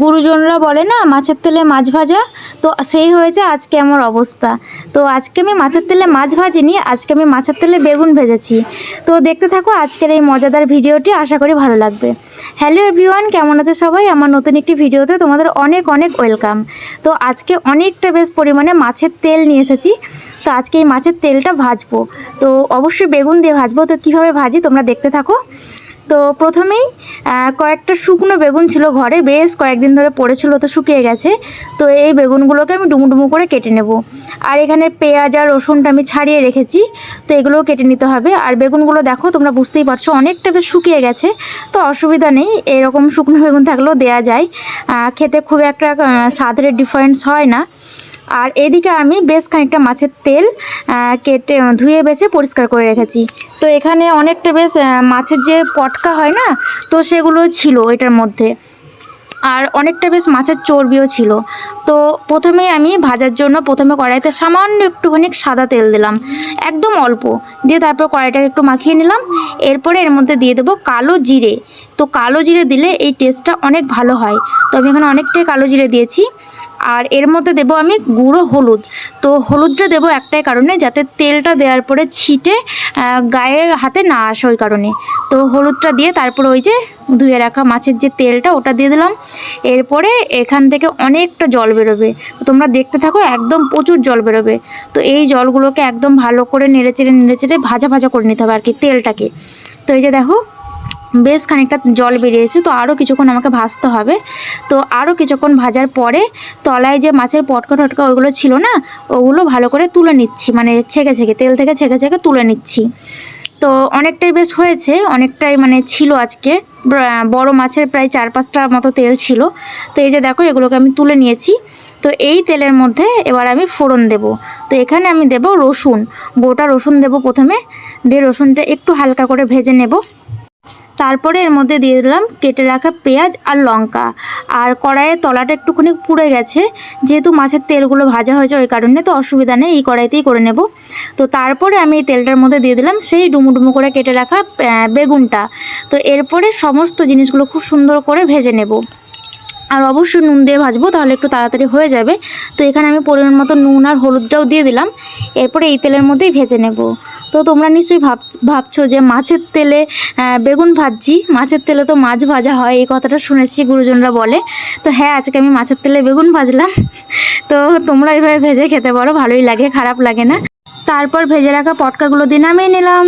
গুরুজনরা বলে, না, মাছের তেলে মাছ ভাজা। তো সেই হয়েছে আজকে আমার অবস্থা। তো আজকে আমি মাছের তেলে মাছ ভাজিনি, আজকে আমি মাছের তেলে বেগুন ভেজেছি। তো দেখতে থাকো আজকের এই মজাদার ভিডিওটি, আশা করি ভালো লাগবে। হ্যালো এভরিওয়ান কেমন আছে সবাই? আমার নতুন একটি ভিডিওতে তোমাদের অনেক অনেক ওয়েলকাম। তো আজকে অনেকটা বেশ পরিমাণে মাছের তেল নিয়ে এসেছি। তো আজকে এই মাছের তেলটা ভাজবো। তো অবশ্যই বেগুন দিয়ে ভাজবো। তো কীভাবে ভাজি তোমরা দেখতে থাকো। তো প্রথমেই কয়েকটা শুকনো বেগুন ছিল ঘরে, বেশ কয়েকদিন ধরে পড়েছিল, তো শুকিয়ে গেছে। তো এই বেগুনগুলোকে আমি ডুমু ডুমু করে কেটে নেব। আর এখানে পেঁয়াজ আর রসুনটা আমি ছাড়িয়ে রেখেছি, তো এগুলোও কেটে নিতে হবে। আর বেগুনগুলো দেখো, তোমরা বুঝতেই পারছ, অনেকটা বেশ শুকিয়ে গেছে। তো অসুবিধা নেই, এরকম শুকনো বেগুন থাকলেও দেয়া যায়। খেতে খুব একটা স্বাদের ডিফারেন্স হয় না। আর এদিকে আমি বেশ খানিকটা মাছের তেল কেটে ধুয়ে বেছে পরিষ্কার করে রেখেছি। তো এখানে অনেকটা বেশ মাছের যে পটকা হয় না, তো সেগুলো ছিল এটার মধ্যে। আর অনেকটা বেশ মাছের চর্বিও ছিল। তো প্রথমে আমি ভাজার জন্য প্রথমে কড়াইতে সামান্য একটুখানি সাদা তেল দিলাম। একদম অল্প। দিয়ে তারপর কড়াইটাকে একটু মাখিয়ে নিলাম। এরপরে এর মধ্যে দিয়ে দেবো কালো জিরে। তো কালো জিরে দিলে এই টেস্টটা অনেক ভালো হয়। তো আমি এখানে অনেকটাই কালো জিরে দিয়েছি। আর এর মধ্যে দেবো আমি গুঁড়ো হলুদ। তো হলুদটা দেবো একটাই কারণে, যাতে তেলটা দেওয়ার পরে ছিটে গায়ে হাতে না আসে ওই কারণে। তো হলুদটা দিয়ে তারপরে ওই যে ধুয়ে রাখা মাছের যে তেলটা, ওটা দিয়ে দিলাম। এরপরে এখান থেকে অনেকটা জল বেরোবে। তোমরা দেখতে থাকো, একদম প্রচুর জল বেরোবে। তো এই জলগুলোকে একদম ভালো করে নেড়ে চেড়ে নেড়ে চেড়ে ভাজা ভাজা করে নিতে হবে আর কি তেলটাকে। তো এই যে দেখো বেশ খানিকটা জল বেরিয়েছে, তো আরও কিছুক্ষণ আমাকে ভাজতে হবে। তো আরও কিছুক্ষণ ভাজার পরে তলায় যে মাছের পটকা টটকা ওইগুলো ছিল না, ওগুলো ভালো করে তুলে নিচ্ছি মানে ছেঁকে ছেঁকে, তেল থেকে ছেঁকে ছেঁকে তুলে নিচ্ছি। তো অনেকটাই বেশ হয়েছে, অনেকটাই মানে ছিল আজকে। বড় মাছের প্রায় চার পাঁচটা মতো তেল ছিল। তো এই যে দেখো, এগুলোকে আমি তুলে নিয়েছি। তো এই তেলের মধ্যে এবার আমি ফোড়ন দেব। তো এখানে আমি দেব রসুন, গোটা রসুন দেব প্রথমে, দিয়ে রসুনটা একটু হালকা করে ভেজে নেব। তারপরে এর মধ্যে দিয়ে দিলাম, কেটে রাখা পেঁয়াজ আর লঙ্কা। আর কড়াইয়ের তলাটা একটুখানি পুড়ে গেছে, যেহেতু মাছের তেলগুলো ভাজা হয়েছে ওই কারণে, তো অসুবিধা নেই, এই কড়াইতেই করে নেব। তো তারপরে আমি এই তেলটার মধ্যে দিয়ে দিলাম সেই ডুমু ডুমু করে কেটে রাখা বেগুনটা। তো এরপরে সমস্ত জিনিসগুলো খুব সুন্দর করে ভেজে নেব। আর অবশ্যই নুন দিয়ে ভাজবো, তাহলে একটু তাড়াতাড়ি হয়ে যাবে। তো এখানে আমি পরিমাণ মতো নুন আর হলুদটাও দিয়ে দিলাম। এরপরে এই তেলের মধ্যেই ভেজে নেব। তো তোমরা নিশ্চয়ই ভাব, ভাবছ যে মাছের তেলে বেগুন ভাজছি। মাছের তেলে তো মাছ ভাজা হয়, এই কথাটা শুনেছি, গুরুজনরা বলে। তো হ্যাঁ আজকে আমি মাছের তেলে বেগুন ভাজলাম। তো তোমরা এইভাবে ভেজে খেতে পারো, ভালোই লাগে, খারাপ লাগে না। তারপর ভেজে রাখা পটকাগুলো দিয়ে নামিয়ে নিলাম।